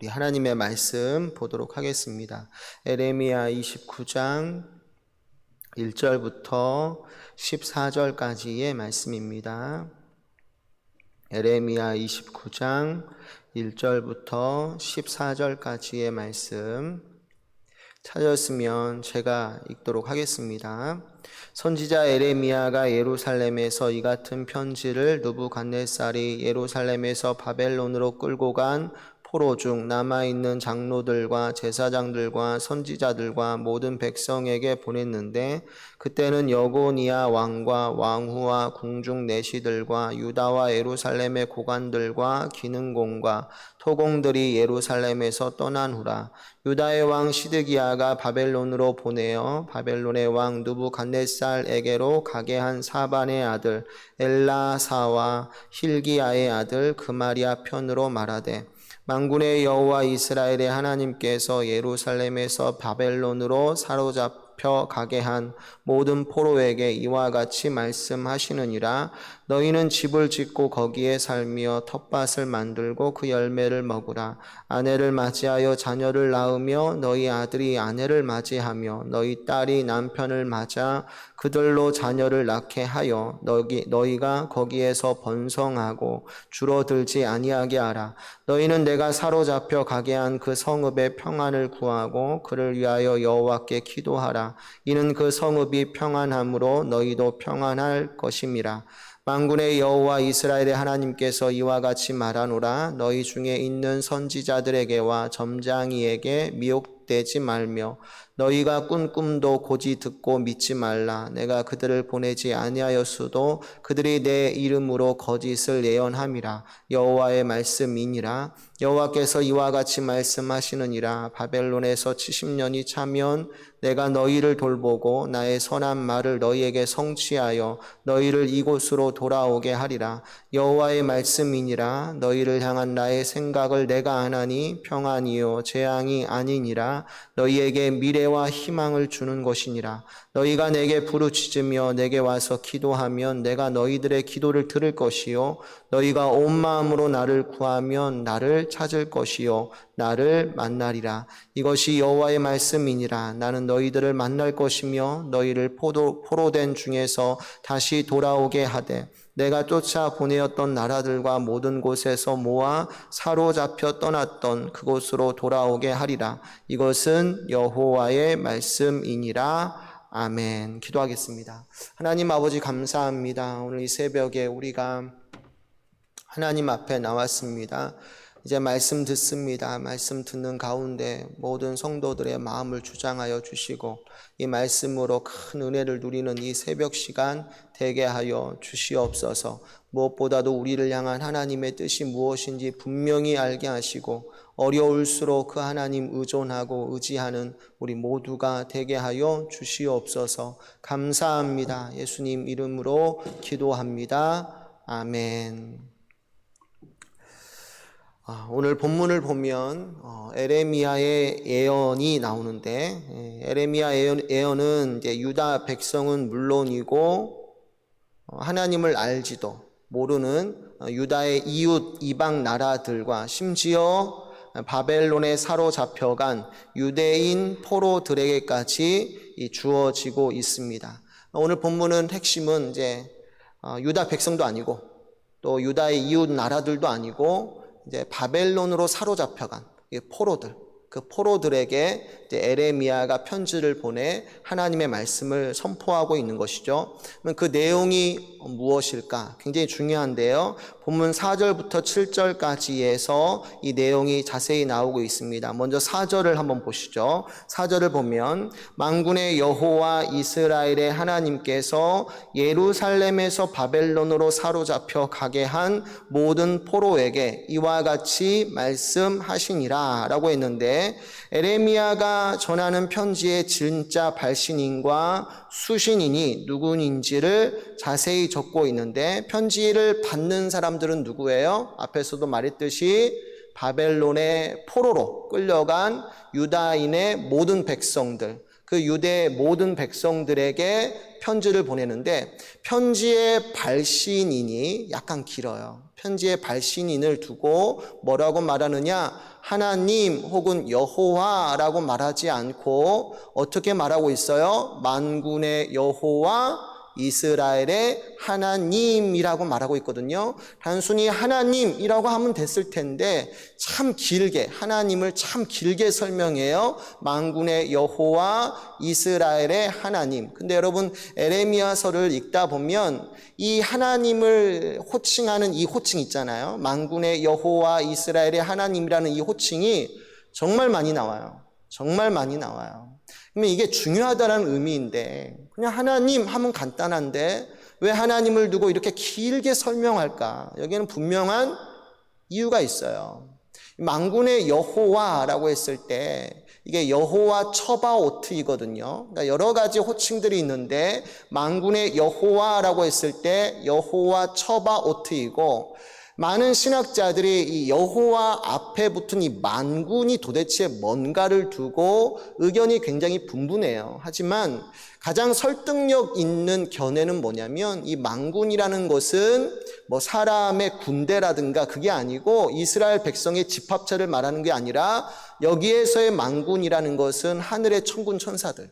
우리 하나님의 말씀 보도록 하겠습니다. 에레미야 29장 1절부터 14절까지의 말씀입니다. 에레미야 29장 1절부터 14절까지의 말씀 찾았으면 제가 읽도록 하겠습니다. 선지자 에레미야가 예루살렘에서 이 같은 편지를 누부갓네살이 예루살렘에서 바벨론으로 끌고 간 포로 중 남아있는 장로들과 제사장들과 선지자들과 모든 백성에게 보냈는데 그때는 여고니아 왕과 왕후와 궁중 내시들과 유다와 예루살렘의 고관들과 기능공과 토공들이 예루살렘에서 떠난 후라 유다의 왕 시드기야가 바벨론으로 보내어 바벨론의 왕 누부갓네살에게로 가게 한 사반의 아들 엘라사와 힐기야의 아들 그마리아 편으로 말하되 만군의 여호와 이스라엘의 하나님께서 예루살렘에서 바벨론으로 사로잡혀 가게 한 모든 포로에게 이와 같이 말씀하시느니라 너희는 집을 짓고 거기에 살며 텃밭을 만들고 그 열매를 먹으라. 아내를 맞이하여 자녀를 낳으며 너희 아들이 아내를 맞이하며 너희 딸이 남편을 맞아 그들로 자녀를 낳게 하여 너희, 너희가 거기에서 번성하고 줄어들지 아니하게 하라. 너희는 내가 사로잡혀 가게 한 그 성읍의 평안을 구하고 그를 위하여 여호와께 기도하라. 이는 그 성읍이 평안함으로 너희도 평안할 것임이라 만군의 여호와 이스라엘의 하나님께서 이와 같이 말하노라. 너희 중에 있는 선지자들에게와 점장이에게 미혹되지 말며 너희가 꾼 꿈도 고지 듣고 믿지 말라. 내가 그들을 보내지 아니하였어도 그들이 내 이름으로 거짓을 예언함이라. 여호와의 말씀이니라. 여호와께서 이와 같이 말씀하시느니라. 바벨론에서 70년이 차면 내가 너희를 돌보고 나의 선한 말을 너희에게 성취하여 너희를 이곳으로 돌아오게 하리라. 여호와의 말씀이니라. 너희를 향한 나의 생각을 내가 아나니 평안이요. 재앙이 아니니라. 너희에게 미래 와 희망을 주는 것이니라. 너희가 내게 부르짖으며 내게 와서 기도하면 내가 너희들의 기도를 들을 것이요. 너희가 온 마음으로 나를 구하면 나를 찾을 것이요. 나를 만나리라. 이것이 여호와의 말씀이니라. 나는 너희들을 만날 것이며 너희를 포도 포로된 중에서 다시 돌아오게 하되 내가 쫓아 보내었던 나라들과 모든 곳에서 모아 사로잡혀 떠났던 그곳으로 돌아오게 하리라 이것은 여호와의 말씀이니라 아멘. 기도하겠습니다. 하나님 아버지 감사합니다. 오늘 이 새벽에 우리가 하나님 앞에 나왔습니다. 이제 말씀 듣습니다. 말씀 듣는 가운데 모든 성도들의 마음을 주장하여 주시고 이 말씀으로 큰 은혜를 누리는 이 새벽 시간 되게 하여 주시옵소서. 무엇보다도 우리를 향한 하나님의 뜻이 무엇인지 분명히 알게 하시고 어려울수록 그 하나님 의존하고 의지하는 우리 모두가 되게 하여 주시옵소서. 감사합니다. 예수님 이름으로 기도합니다. 아멘. 오늘 본문을 보면 어, 에레미야의 예언이 나오는데 에레미야 예언, 은 유다 백성은 물론이고 어, 하나님을 알지도 모르는 어, 유다의 이웃 이방 나라들과 심지어 바벨론에 사로잡혀간 유대인 포로들에게까지 주어지고 있습니다. 오늘 본문은 핵심은 이제 유다 백성도 아니고 또 유다의 이웃 나라들도 아니고 이제 바벨론으로 사로잡혀간 포로들, 그 포로들에게 에레미야가 편지를 보내 하나님의 말씀을 선포하고 있는 것이죠. 그 내용이 무엇일까? 굉장히 중요한데요. 본문 4절부터 7절까지에서 이 내용이 자세히 나오고 있습니다. 먼저 4절을 한번 보시죠. 4절을 보면 만군의 여호와 이스라엘의 하나님께서 예루살렘에서 바벨론으로 사로잡혀 가게 한 모든 포로에게 이와 같이 말씀하시니라라고 했는데 에레미야가 전하는 편지의 진짜 발신인과 수신인이 누구인지를 자세히 적고 있는데 편지를 받는 사람 들은 누구예요? 앞에서도 말했듯이 바벨론의 포로로 끌려간 유다인의 모든 백성들 그 유대 모든 백성들에게 편지를 보내는데 편지의 발신인이 약간 길어요. 편지의 발신인을 두고 뭐라고 말하느냐? 하나님 혹은 여호와라고 말하지 않고 어떻게 말하고 있어요? 만군의 여호와 이스라엘의 하나님이라고 말하고 있거든요. 단순히 하나님이라고 하면 됐을 텐데 참 길게 하나님을 참 길게 설명해요. 만군의 여호와 이스라엘의 하나님. 근데 여러분 에레미야서를 읽다 보면 이 하나님을 호칭하는 이 호칭 있잖아요. 만군의 여호와 이스라엘의 하나님이라는 이 호칭이 정말 많이 나와요. 정말 많이 나와요. 그러면 이게 중요하다는 의미인데 그냥 하나님 하면 간단한데 왜 하나님을 두고 이렇게 길게 설명할까? 여기에는 분명한 이유가 있어요. 망군의 여호와라고 했을 때 이게 여호와 처바오트이거든요. 그러니까 여러 가지 호칭들이 있는데 망군의 여호와라고 했을 때 여호와 처바오트이고 많은 신학자들이 이 여호와 앞에 붙은 이 만군이 도대체 뭔가를 두고 의견이 굉장히 분분해요. 하지만 가장 설득력 있는 견해는 뭐냐면 이 만군이라는 것은 뭐 사람의 군대라든가 그게 아니고 이스라엘 백성의 집합체를 말하는 게 아니라 여기에서의 만군이라는 것은 하늘의 천군 천사들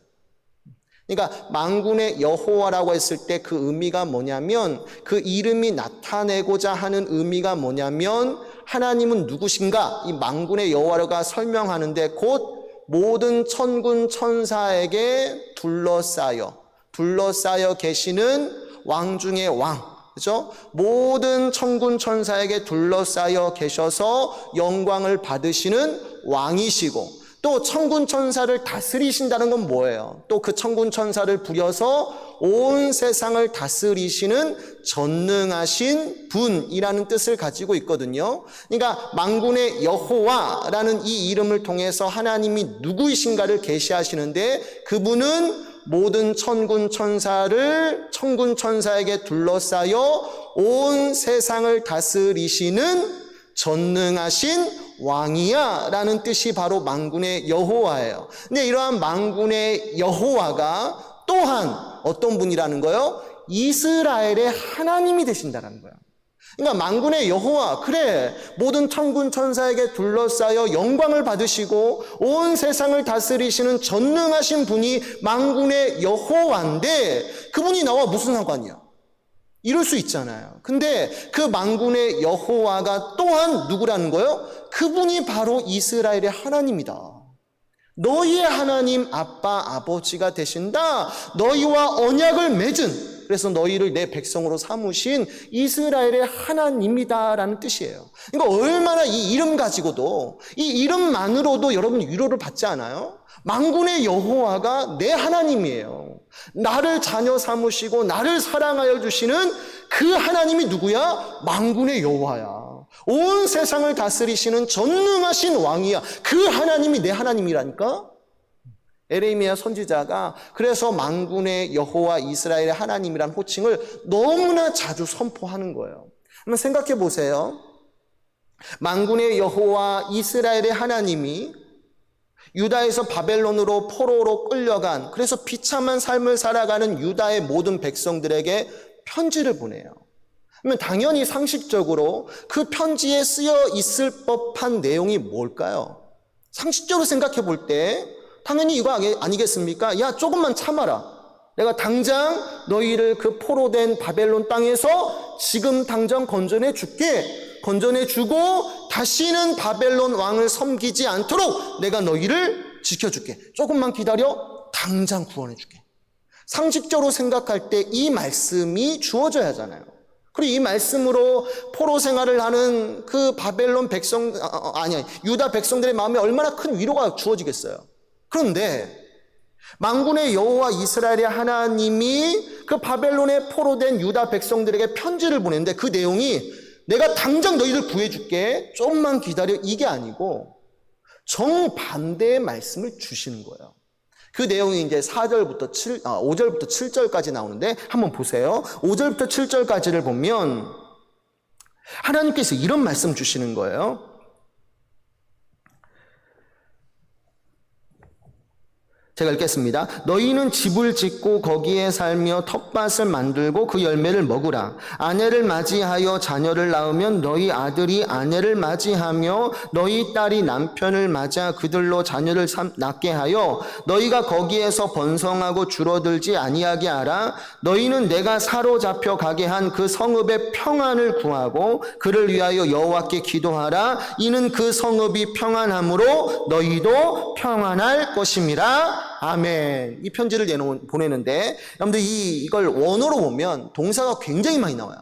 그러니까 망군의 여호와라고 했을 때 그 의미가 뭐냐면 그 이름이 나타내고자 하는 의미가 뭐냐면 하나님은 누구신가? 이 망군의 여호와가 설명하는데 곧 모든 천군 천사에게 둘러싸여 둘러싸여 계시는 왕 중의 왕. 그죠? 모든 천군 천사에게 둘러싸여 계셔서 영광을 받으시는 왕이시고 또 천군 천사를 다스리신다는 건 뭐예요? 또 그 천군 천사를 부려서 온 세상을 다스리시는 전능하신 분이라는 뜻을 가지고 있거든요. 그러니까 만군의 여호와라는 이 이름을 통해서 하나님이 누구이신가를 계시하시는데 그분은 모든 천군 천사를 천군 천사에게 둘러싸여 온 세상을 다스리시는 전능하신 왕이야 라는 뜻이 바로 망군의 여호와예요. 근데 이러한 망군의 여호와가 또한 어떤 분이라는 거요? 이스라엘의 하나님이 되신다는 거예요. 그러니까 망군의 여호와 그래 모든 천군 천사에게 둘러싸여 영광을 받으시고 온 세상을 다스리시는 전능하신 분이 망군의 여호와인데 그분이 나와 무슨 상관이야? 이럴 수 있잖아요. 근데 그 망군의 여호와가 또한 누구라는 거요? 그분이 바로 이스라엘의 하나님이다. 너희의 하나님 아빠 아버지가 되신다. 너희와 언약을 맺은 그래서 너희를 내 백성으로 삼으신 이스라엘의 하나님이다라는 뜻이에요. 그러니까 얼마나 이 이름 가지고도 이 이름만으로도 여러분 위로를 받지 않아요? 망군의 여호와가 내 하나님이에요. 나를 자녀 삼으시고 나를 사랑하여 주시는 그 하나님이 누구야? 망군의 여호와야. 온 세상을 다스리시는 전능하신 왕이야. 그 하나님이 내 하나님이라니까? 에레미야 선지자가 그래서 망군의 여호와 이스라엘의 하나님이란 호칭을 너무나 자주 선포하는 거예요. 한번 생각해 보세요. 망군의 여호와 이스라엘의 하나님이 유다에서 바벨론으로 포로로 끌려간 그래서 비참한 삶을 살아가는 유다의 모든 백성들에게 편지를 보내요. 그러면 당연히 상식적으로 그 편지에 쓰여 있을 법한 내용이 뭘까요? 상식적으로 생각해 볼 때 당연히 이거 아니겠습니까? 야, 조금만 참아라. 내가 당장 너희를 그 포로된 바벨론 땅에서 지금 당장 건져내 줄게. 건져내 주고 다시는 바벨론 왕을 섬기지 않도록 내가 너희를 지켜줄게. 조금만 기다려. 당장 구원해 줄게. 상식적으로 생각할 때 이 말씀이 주어져야 하잖아요. 그리고 이 말씀으로 포로 생활을 하는 그 바벨론 백성, 아니, 아니, 유다 백성들의 마음에 얼마나 큰 위로가 주어지겠어요. 그런데 망군의 여호와 이스라엘의 하나님이 그 바벨론에 포로된 유다 백성들에게 편지를 보냈는데 그 내용이 내가 당장 너희들 구해줄게. 좀만 기다려. 이게 아니고 정반대의 말씀을 주시는 거예요. 그 내용이 이제 4절부터 7, 아, 5절부터 7절까지 나오는데 한번 보세요. 5절부터 7절까지를 보면 하나님께서 이런 말씀 주시는 거예요. 제가 읽겠습니다. 너희는 집을 짓고 거기에 살며 텃밭을 만들고 그 열매를 먹으라. 아내를 맞이하여 자녀를 낳으면 너희 아들이 아내를 맞이하며 너희 딸이 남편을 맞아 그들로 자녀를 삼- 낳게 하여 너희가 거기에서 번성하고 줄어들지 아니하게 하라. 너희는 내가 사로잡혀 가게 한 그 성읍의 평안을 구하고 그를 위하여 여호와께 기도하라. 이는 그 성읍이 평안함으로 너희도 평안할 것임이라. 아멘. 이 편지를 내놓은- 보내는데 여러분들 이 이걸 원어로 보면 동사가 굉장히 많이 나와요.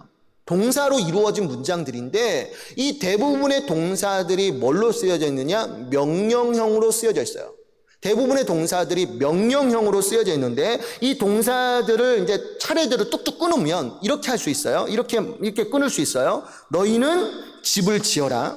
동사로 이루어진 문장들인데 이 대부분의 동사들이 뭘로 쓰여져 있느냐? 명령형으로 쓰여져 있어요. 대부분의 동사들이 명령형으로 쓰여져 있는데 이 동사들을 이제 차례대로 뚝뚝 끊으면 이렇게 할 수 있어요. 이렇게 이렇게 끊을 수 있어요. 너희는 집을 지어라.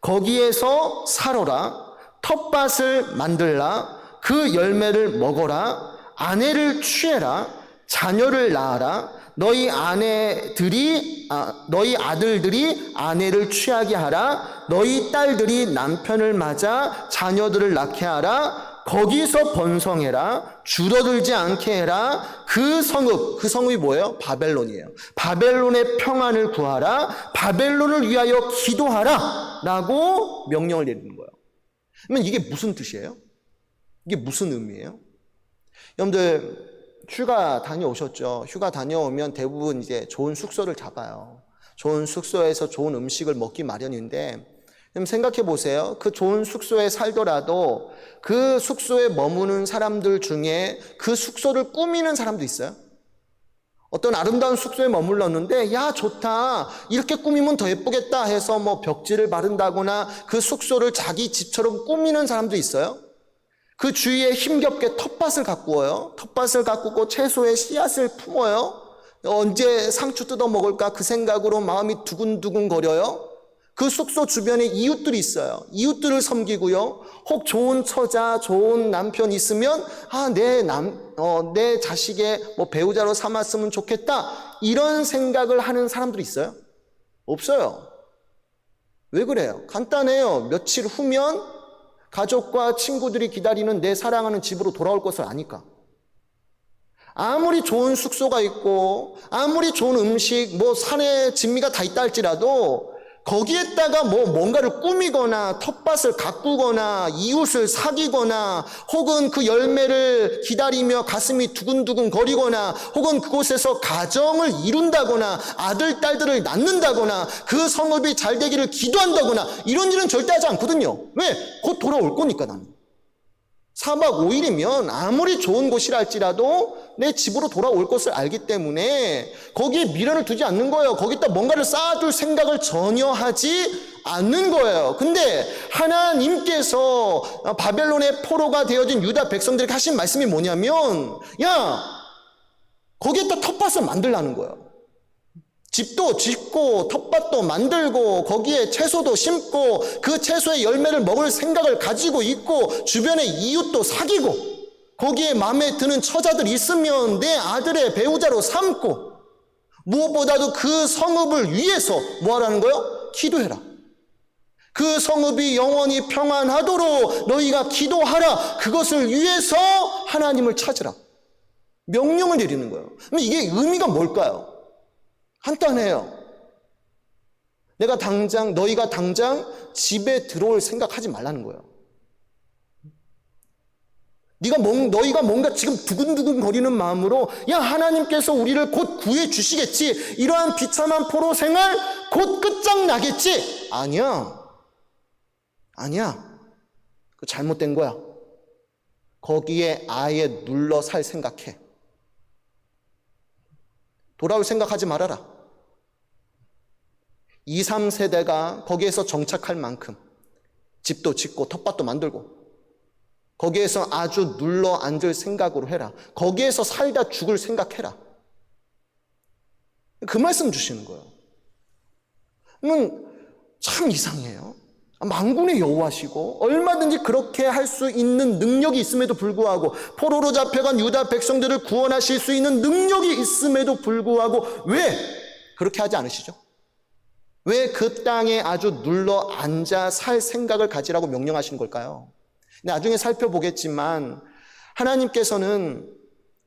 거기에서 살아라. 텃밭을 만들라. 그 열매를 먹어라. 아내를 취해라. 자녀를 낳아라. 너희 아내들이 아, 너희 아들들이 아내를 취하게 하라. 너희 딸들이 남편을 맞아 자녀들을 낳게 하라. 거기서 번성해라. 줄어들지 않게 해라. 그 성읍, 그 성읍이 뭐예요? 바벨론이에요. 바벨론의 평안을 구하라. 바벨론을 위하여 기도하라. 라고 명령을 내리는 거예요. 그러면 이게 무슨 뜻이에요? 이게 무슨 의미예요? 여러분들 휴가 다녀오셨죠? 휴가 다녀오면 대부분 이제 좋은 숙소를 잡아요. 좋은 숙소에서 좋은 음식을 먹기 마련인데 생각해 보세요. 그 좋은 숙소에 살더라도 그 숙소에 머무는 사람들 중에 그 숙소를 꾸미는 사람도 있어요. 어떤 아름다운 숙소에 머물렀는데 야 좋다 이렇게 꾸미면 더 예쁘겠다 해서 뭐 벽지를 바른다거나 그 숙소를 자기 집처럼 꾸미는 사람도 있어요. 그 주위에 힘겹게 텃밭을 가꾸어요. 텃밭을 가꾸고 채소에 씨앗을 품어요. 언제 상추 뜯어 먹을까 그 생각으로 마음이 두근두근 거려요. 그 숙소 주변에 이웃들이 있어요. 이웃들을 섬기고요. 혹 좋은 처자, 좋은 남편 있으면 아, 내 남, 어, 내 자식의 뭐 배우자로 삼았으면 좋겠다. 이런 생각을 하는 사람들이 있어요? 없어요. 왜 그래요? 간단해요. 며칠 후면 가족과 친구들이 기다리는 내 사랑하는 집으로 돌아올 것을 아니까. 아무리 좋은 숙소가 있고, 아무리 좋은 음식, 뭐 산에 진미가 다 있다 할지라도, 거기에다가 뭐 뭔가를 꾸미거나 텃밭을 가꾸거나 이웃을 사귀거나 혹은 그 열매를 기다리며 가슴이 두근두근 거리거나 혹은 그곳에서 가정을 이룬다거나 아들 딸들을 낳는다거나 그 성읍이 잘 되기를 기도한다거나 이런 일은 절대 하지 않거든요. 왜? 곧 돌아올 거니까 나는. 4박 5일이면 아무리 좋은 곳이라 할지라도 내 집으로 돌아올 것을 알기 때문에 거기에 미련을 두지 않는 거예요. 거기다 뭔가를 쌓아둘 생각을 전혀 하지 않는 거예요. 근데 하나님께서 바벨론의 포로가 되어진 유다 백성들에게 하신 말씀이 뭐냐면 야 거기에다 텃밭을 만들라는 거예요. 집도 짓고 텃밭도 만들고 거기에 채소도 심고 그 채소의 열매를 먹을 생각을 가지고 있고 주변에 이웃도 사귀고 거기에 마음에 드는 처자들 있으면 내 아들의 배우자로 삼고 무엇보다도 그 성읍을 위해서 뭐 하라는 거요? 기도해라. 그 성읍이 영원히 평안하도록 너희가 기도하라. 그것을 위해서 하나님을 찾으라. 명령을 내리는 거예요. 그럼 이게 의미가 뭘까요? 간단해요. 내가 당장, 너희가 당장 집에 들어올 생각하지 말라는 거예요. 네가 뭔, 너희가 뭔가 지금 두근두근 거리는 마음으로 야 하나님께서 우리를 곧 구해 주시겠지? 이러한 비참한 포로 생활 곧 끝장 나겠지? 아니야. 아니야. 그 잘못된 거야. 거기에 아예 눌러 살 생각해 돌아올 생각하지 말아라 2, 3세대가 거기에서 정착할 만큼 집도 짓고 텃밭도 만들고 거기에서 아주 눌러 앉을 생각으로 해라. 거기에서 살다 죽을 생각해라. 그 말씀 주시는 거예요. 그러면 참 이상해요. 망군의 여호와시고 얼마든지 그렇게 할 수 있는 능력이 있음에도 불구하고 포로로 잡혀간 유다 백성들을 구원하실 수 있는 능력이 있음에도 불구하고 왜 그렇게 하지 않으시죠? 왜 그 땅에 아주 눌러 앉아 살 생각을 가지라고 명령하시는 걸까요? 나중에 살펴보겠지만 하나님께서는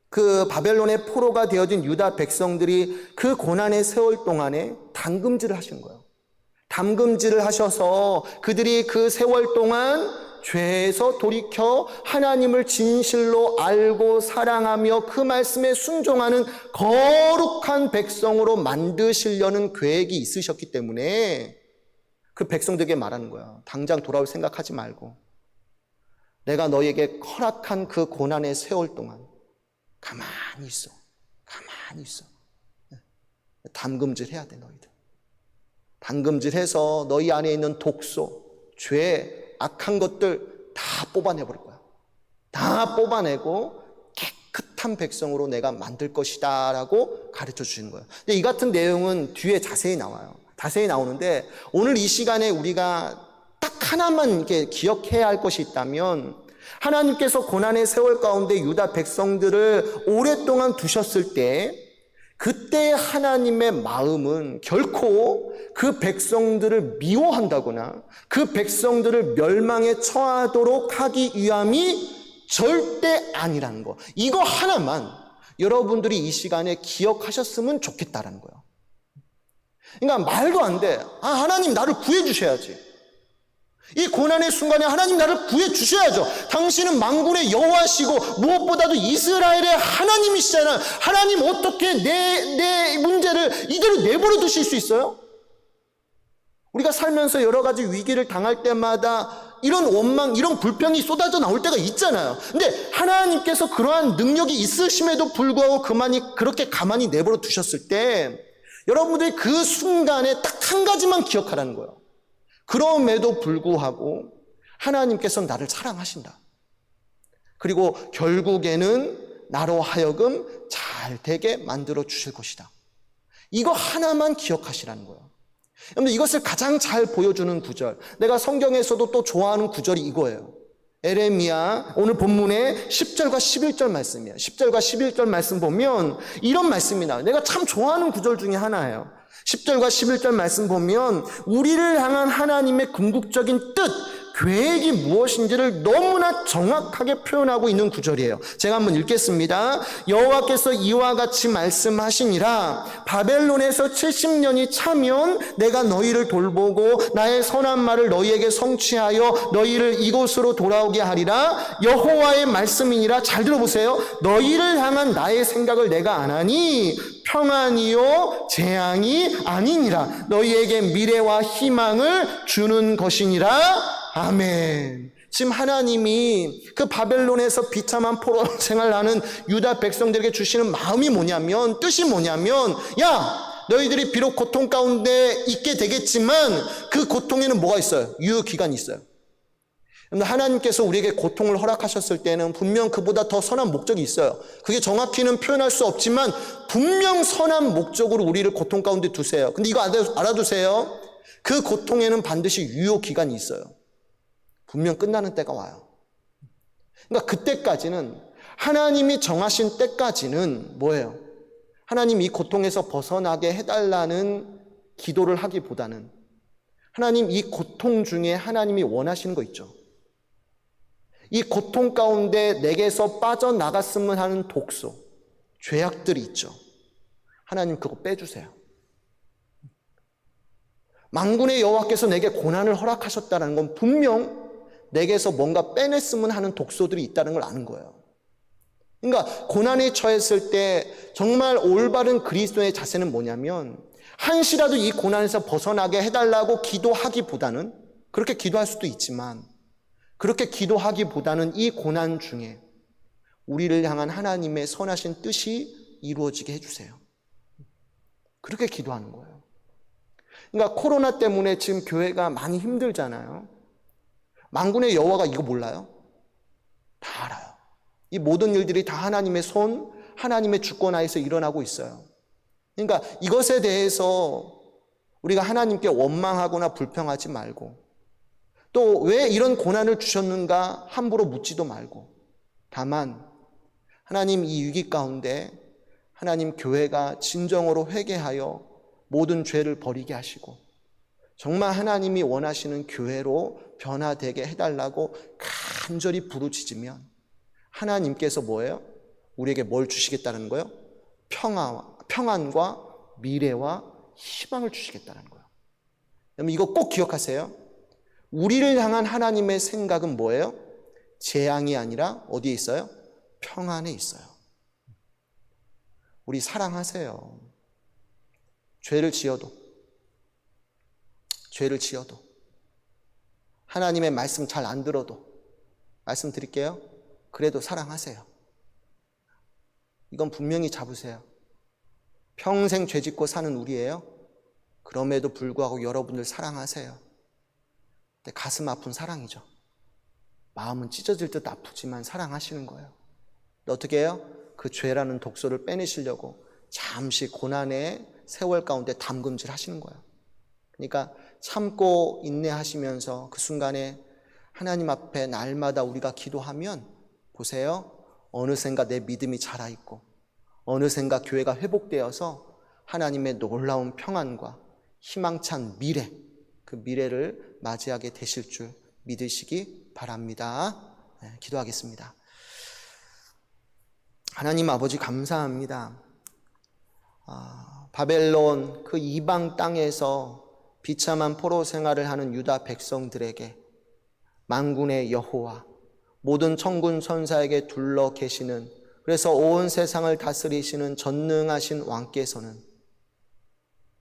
그 바벨론의 포로가 되어진 유다 백성들이 그 고난의 세월 동안에 담금질을 하신 거예요. 담금질을 하셔서 그들이 그 세월 동안 죄에서 돌이켜 하나님을 진실로 알고 사랑하며 그 말씀에 순종하는 거룩한 백성으로 만드시려는 계획이 있으셨기 때문에 그 백성들에게 말하는 거야. 당장 돌아올 생각하지 말고 내가 너에게 허락한 그 고난의 세월 동안 가만히 있어. 가만히 있어. 담금질 해야 돼, 너희들. 담금질 해서 너희 안에 있는 독소, 죄, 악한 것들 다 뽑아내 버릴 거야. 다 뽑아내고 깨끗한 백성으로 내가 만들 것이다 라고 가르쳐 주시는 거예요. 근데 이 같은 내용은 뒤에 자세히 나와요. 자세히 나오는데 오늘 이 시간에 우리가 딱 하나만 이렇게 기억해야 할 것이 있다면 하나님께서 고난의 세월 가운데 유다 백성들을 오랫동안 두셨을 때 그때 하나님의 마음은 결코 그 백성들을 미워한다거나 그 백성들을 멸망에 처하도록 하기 위함이 절대 아니라는 거. 이거 하나만 여러분들이 이 시간에 기억하셨으면 좋겠다라는 거예요. 그러니까 말도 안 돼. 아, 하나님 나를 구해 주셔야지. 이 고난의 순간에 하나님 나를 구해 주셔야죠. 당신은 망군의 여호와시고 무엇보다도 이스라엘의 하나님이시잖아요. 하나님 어떻게 내, 내 문제를 이대로 내버려 두실 수 있어요? 우리가 살면서 여러 가지 위기를 당할 때마다 이런 원망, 이런 불평이 쏟아져 나올 때가 있잖아요. 근데 하나님께서 그러한 능력이 있으심에도 불구하고 그만이 그렇게 가만히 내버려 두셨을 때 여러분들이 그 순간에 딱 한 가지만 기억하라는 거예요. 그럼에도 불구하고 하나님께서 나를 사랑하신다. 그리고 결국에는 나로 하여금 잘 되게 만들어 주실 것이다. 이거 하나만 기억하시라는 거예요. 여러분 이것을 가장 잘 보여주는 구절. 내가 성경에서도 또 좋아하는 구절이 이거예요. 에레미야 오늘 본문의 10절과 11절 말씀이에요. 10절과 11절 말씀 보면 이런 말씀이 나와요. 내가 참 좋아하는 구절 중에 하나예요. 10절과 11절 말씀 보면 우리를 향한 하나님의 궁극적인 뜻, 계획이 무엇인지를 너무나 정확하게 표현하고 있는 구절이에요. 제가 한번 읽겠습니다. 여호와께서 이와 같이 말씀하시니라 바벨론에서 70년이 차면 내가 너희를 돌보고 나의 선한 말을 너희에게 성취하여 너희를 이곳으로 돌아오게 하리라 여호와의 말씀이니라 잘 들어보세요. 너희를 향한 나의 생각을 내가 안 하니 평안이요 재앙이 아니니라 너희에게 미래와 희망을 주는 것이니라 아멘. 지금 하나님이 그 바벨론에서 비참한 포로 생활하는 유다 백성들에게 주시는 마음이 뭐냐면, 뜻이 뭐냐면, 야, 너희들이 비록 고통 가운데 있게 되겠지만, 그 고통에는 뭐가 있어요? 유효기간이 있어요. 하나님께서 우리에게 고통을 허락하셨을 때는 분명 그보다 더 선한 목적이 있어요. 그게 정확히는 표현할 수 없지만, 분명 선한 목적으로 우리를 고통 가운데 두세요. 근데 이거 알아두세요. 그 고통에는 반드시 유효기간이 있어요. 분명 끝나는 때가 와요. 그러니까 그때까지는 하나님이 정하신 때까지는 뭐예요? 하나님 이 고통에서 벗어나게 해달라는 기도를 하기보다는 하나님 이 고통 중에 하나님이 원하시는 거 있죠. 이 고통 가운데 내게서 빠져나갔으면 하는 독소, 죄악들이 있죠. 하나님 그거 빼주세요. 망군의 여호와께서 내게 고난을 허락하셨다는 건 분명 내게서 뭔가 빼냈으면 하는 독소들이 있다는 걸 아는 거예요. 그러니까 고난에 처했을 때 정말 올바른 그리스도의 자세는 뭐냐면 한시라도 이 고난에서 벗어나게 해달라고 기도하기보다는 그렇게 기도할 수도 있지만 그렇게 기도하기보다는 이 고난 중에 우리를 향한 하나님의 선하신 뜻이 이루어지게 해주세요. 그렇게 기도하는 거예요. 그러니까 코로나 때문에 지금 교회가 많이 힘들잖아요. 망군의 여호와가 이거 몰라요? 다 알아요. 이 모든 일들이 다 하나님의 손, 하나님의 주권 하에서 일어나고 있어요. 그러니까 이것에 대해서 우리가 하나님께 원망하거나 불평하지 말고 또 왜 이런 고난을 주셨는가 함부로 묻지도 말고 다만 하나님 이 위기 가운데 하나님 교회가 진정으로 회개하여 모든 죄를 버리게 하시고 정말 하나님이 원하시는 교회로 변화되게 해달라고 간절히 부르짖으면 하나님께서 뭐예요? 우리에게 뭘 주시겠다는 거예요? 평화, 평안과 미래와 희망을 주시겠다는 거예요. 여러분 이거 꼭 기억하세요. 우리를 향한 하나님의 생각은 뭐예요? 재앙이 아니라 어디에 있어요? 평안에 있어요. 우리 사랑하세요. 죄를 지어도, 죄를 지어도, 하나님의 말씀 잘 안 들어도, 말씀 드릴게요. 그래도 사랑하세요. 이건 분명히 잡으세요. 평생 죄 짓고 사는 우리예요. 그럼에도 불구하고 여러분들 사랑하세요. 근데 가슴 아픈 사랑이죠. 마음은 찢어질 듯 아프지만 사랑하시는 거예요. 어떻게 해요? 그 죄라는 독소를 빼내시려고 잠시 고난의 세월 가운데 담금질 하시는 거예요. 그러니까 참고 인내하시면서 그 순간에 하나님 앞에 날마다 우리가 기도하면 보세요. 어느샌가 내 믿음이 자라있고 어느샌가 교회가 회복되어서 하나님의 놀라운 평안과 희망찬 미래, 그 미래를 맞이하게 되실 줄 믿으시기 바랍니다. 네, 기도하겠습니다. 하나님 아버지 감사합니다. 아, 바벨론 그 이방 땅에서 비참한 포로 생활을 하는 유다 백성들에게 만군의 여호와 모든 천군 천사에게 둘러 계시는 그래서 온 세상을 다스리시는 전능하신 왕께서는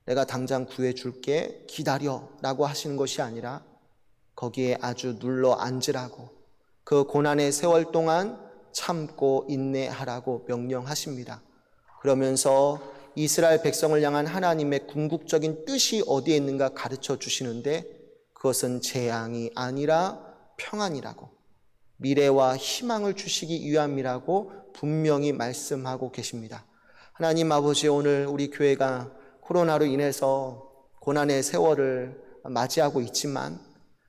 내가 당장 구해줄게 기다려 라고 하시는 것이 아니라 거기에 아주 눌러 앉으라고 그 고난의 세월 동안 참고 인내하라고 명령하십니다. 그러면서 이스라엘 백성을 향한 하나님의 궁극적인 뜻이 어디에 있는가 가르쳐 주시는데 그것은 재앙이 아니라 평안이라고 미래와 희망을 주시기 위함이라고 분명히 말씀하고 계십니다. 하나님 아버지 오늘 우리 교회가 코로나로 인해서 고난의 세월을 맞이하고 있지만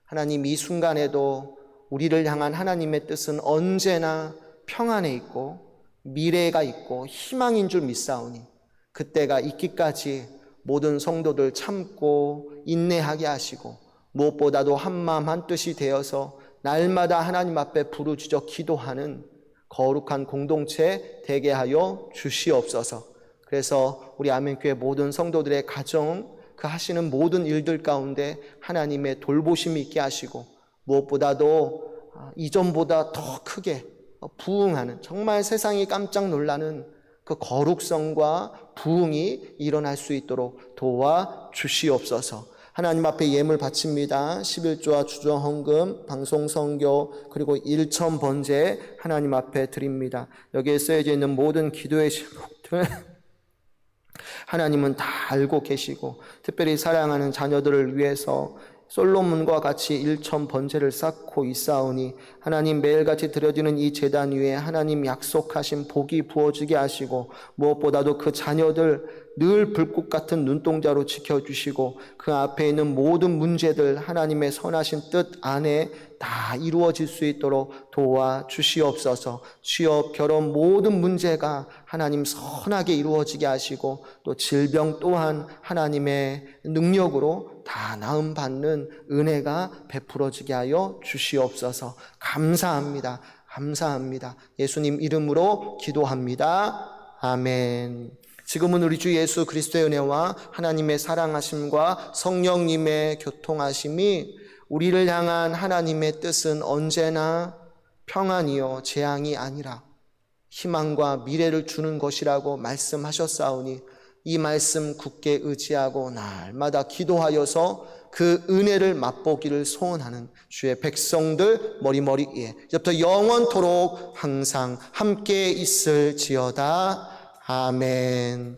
하나님 이 순간에도 우리를 향한 하나님의 뜻은 언제나 평안에 있고 미래가 있고 희망인 줄 믿사오니 그때가 있기까지 모든 성도들 참고 인내하게 하시고 무엇보다도 한마음 한뜻이 되어서 날마다 하나님 앞에 부르짖어 기도하는 거룩한 공동체 되게 하여 주시옵소서. 그래서 우리 아멘교회 모든 성도들의 가정 그 하시는 모든 일들 가운데 하나님의 돌보심이 있게 하시고 무엇보다도 이전보다 더 크게 부흥하는 정말 세상이 깜짝 놀라는 그 거룩성과 부흥이 일어날 수 있도록 도와 주시옵소서. 하나님 앞에 예물 바칩니다. 11조와 주정 헌금, 방송 선교 그리고 일천 번제 하나님 앞에 드립니다. 여기에 쓰여져 있는 모든 기도의 제목들 하나님은 다 알고 계시고 특별히 사랑하는 자녀들을 위해서 솔로몬과 같이 일천 번제를 쌓고 있사오니 하나님 매일같이 드려지는 이 제단 위에 하나님 약속하신 복이 부어지게 하시고 무엇보다도 그 자녀들 늘 불꽃 같은 눈동자로 지켜주시고 그 앞에 있는 모든 문제들 하나님의 선하신 뜻 안에 다 이루어질 수 있도록 도와 주시옵소서 취업, 결혼 모든 문제가 하나님 선하게 이루어지게 하시고 또 질병 또한 하나님의 능력으로 다 나음 받는 은혜가 베풀어지게 하여 주시옵소서 감사합니다. 감사합니다. 예수님 이름으로 기도합니다. 아멘. 지금은 우리 주 예수 그리스도의 은혜와 하나님의 사랑하심과 성령님의 교통하심이 우리를 향한 하나님의 뜻은 언제나 평안이요 재앙이 아니라 희망과 미래를 주는 것이라고 말씀하셨사오니 이 말씀 굳게 의지하고 날마다 기도하여서 그 은혜를 맛보기를 소원하는 주의 백성들 머리머리에 이제부터 영원토록 항상 함께 있을지어다. 아멘.